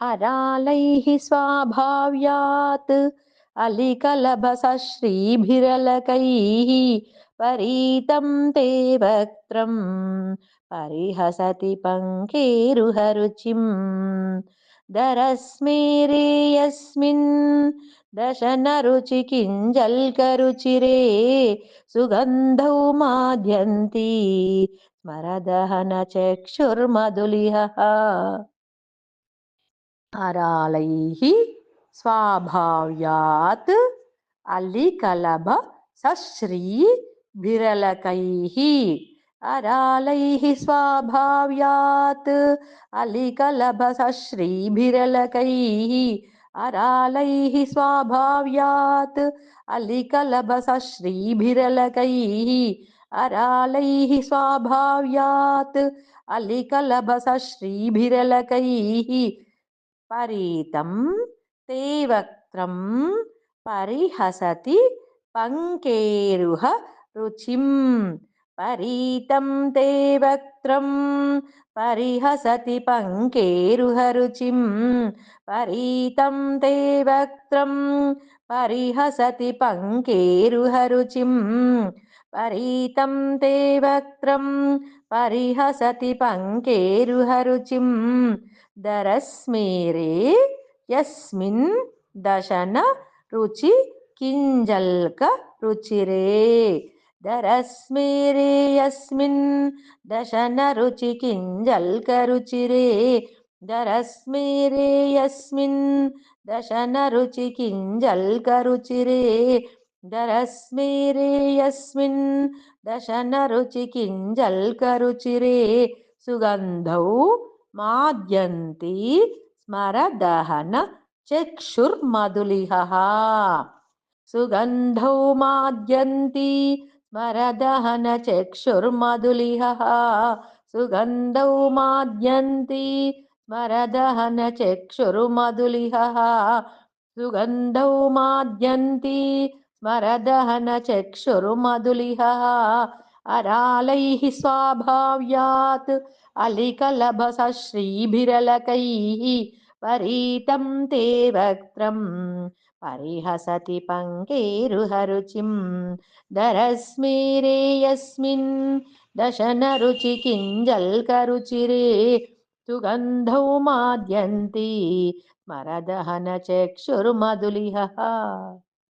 అరాలైः స్వాభావ్యాత్ అలికలభసశ్రీభిరలకైः పరీతం తే వక్త్రం పరిహసతి పంకేరుహరుచిం దరస్మేరే యస్మిన్ దశనరుచికింజల్కరుచిరే సుగంధౌ మాధ్యంతి స్మరదహన చక్షుర్మధులిహ అరాలైః స్వాభావ్యాత్ అల్లికలభ సశ్రీ విరలకైః అరాలైః స్వాభావ్యాత్ అలికలభ సశ్రీభిరలకైः అరాలైః స్వాభావ్యాత్ అలికలభ సశ్రీభిరలకైः అరాలైः స్వాభావ్యాత్ అలికలభ సశ్రీభిరలకైः పరీతం తే వక్త్రం పరిహసతి పంకేరుహ రుచిం పరీతం తే వక్త్రం పరిహసతి పంకేరుహ రుచిం పరీతం తే వక్త్రం పరిహసతి పంకేరుహ రుచిం పరీతం తే వక్త్రం పరిహసతి పంకేరుహరుచిం దరస్మేరే యస్మిన్ దశన రుచి కింజల్క రుచిరే. దరస్మేరే యస్మిన్ దశన రుచి కింజల్క రుచిరే. దరస్మేరే యస్మిన్ దశన రుచి కింజల్క రుచిరే. దరస్మేరే యస్మిన్ దశనరుచి కింజల్కరుచిరే సుగంధౌ మాద్యంతి స్మరదహన చక్షుర్మధులిహ సుగంధౌ మాద్యంతి స్మరదహన చక్షుర్మధులిహ సుగంధౌ మాద్యంతి స్మరదహన చక్షుర్మధులిహ సుగంధౌ మాద్యంతి స్మరదహన చక్షురుమధులిహ అరాలైః స్వాభావ్యాత్ అలికలభస శ్రీభిరలకైః పరీతం తే వక్త్రం పరిహసతి పంకేరుహరుచిం ధరస్మేరే యస్మిన్ దశన రుచి కింజల్కరుచిరే సుగంధౌ మాద్యంతి మరదహన చక్షుర్మధులిహ